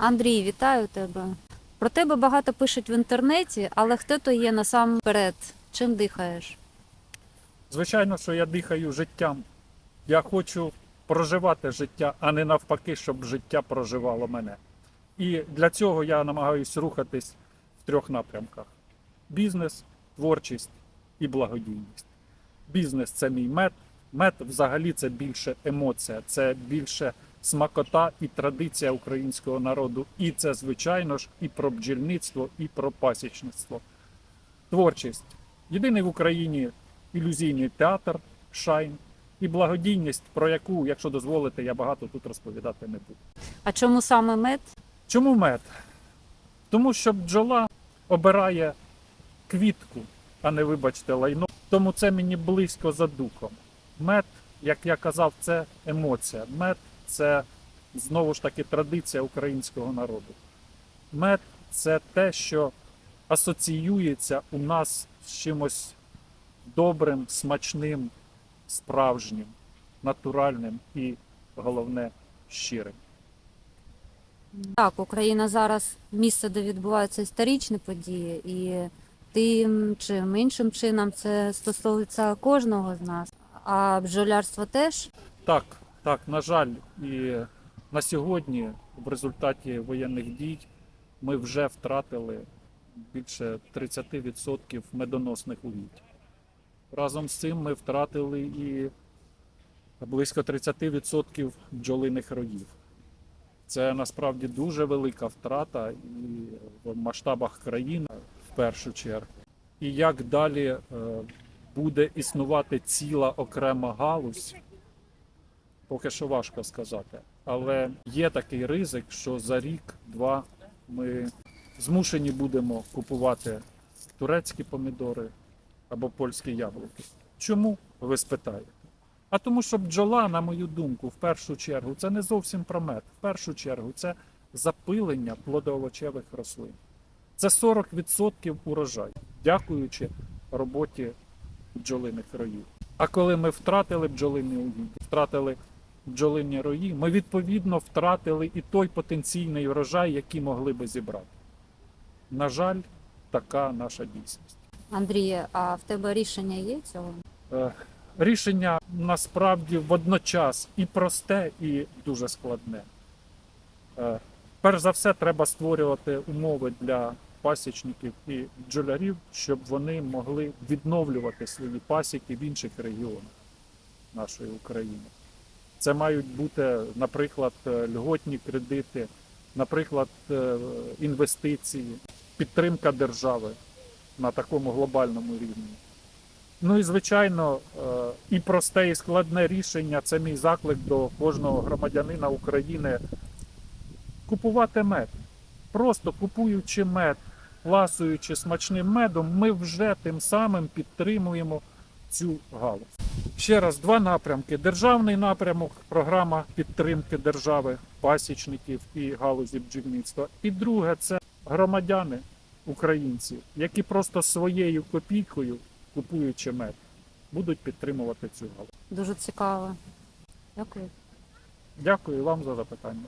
Андрій, вітаю тебе. Про тебе багато пишуть в інтернеті, але хто то є насамперед? Чим дихаєш? Звичайно, що я дихаю життям. Я хочу проживати життя, а не навпаки, щоб життя проживало мене. І для цього я намагаюся рухатись в трьох напрямках: бізнес, творчість і благодійність. Бізнес це мій мед. Мед взагалі це більше емоція, це більше смакота і традиція українського народу. І це, звичайно ж, і про бджільництво, і про пасічництво. Творчість. Єдиний в Україні ілюзійний театр Шайн і благодійність, про яку, якщо дозволите, я багато тут розповідати не буду. А чому саме мед? Чому мед? Тому що бджола обирає квітку, а не вибачте лайно. Тому це мені близько за духом. Мед, як я казав, це емоція. Мед це знову ж таки традиція українського народу. Мед це те, що асоціюється у нас з чимось добрим, смачним, справжнім, натуральним і головне щирим. Так, Україна зараз місце, де відбуваються історичні події, і тим чи іншим чином це стосується кожного з нас. А бджолярство теж Так, так, на жаль, і на сьогодні, в результаті воєнних дій, ми вже втратили більше 30% медоносних угідь. Разом з цим ми втратили і близько 30% бджолиних роїв. Це насправді дуже велика втрата і в масштабах країни в першу чергу. І як далі е, буде існувати ціла окрема галузь, поки що важко сказати. Але є такий ризик, що за рік-два ми змушені будемо купувати турецькі помідори або польські яблуки. Чому? Ви спитаєте? А тому, що бджола, на мою думку, в першу чергу, це не зовсім про мед. В першу чергу це запилення плодоовочевих рослин. Це 40% урожаю, дякуючи роботі бджолиних роїв. А коли ми втратили бджолині угіддя, втратили бджолині рої, ми відповідно втратили і той потенційний врожай, який могли би зібрати. На жаль, така наша дійсність. Андріє, а в тебе рішення є цього? Е, Рішення насправді водночас і просте, і дуже складне. Е, Перш за все, треба створювати умови для пасічників і бджолярів, щоб вони могли відновлювати свої пасіки в інших регіонах нашої України. Це мають бути, наприклад, е, льготні кредити, наприклад, е, інвестиції, підтримка держави на такому глобальному рівні. Ну і звичайно, е, і просте, і складне рішення це мій заклик до кожного громадянина України купувати мед. Просто купуючи мед, ласуючи смачним медом, ми вже тим самим підтримуємо цю галузь. Ще раз, два напрямки: державний напрямок, програма підтримки держави, пасічників і галузі бджільництва. І друге це громадяни, українці, які просто своєю копійкою, купуючи мед, будуть підтримувати цю галузь. Дуже цікаво. Дякую. Дякую вам за запитання.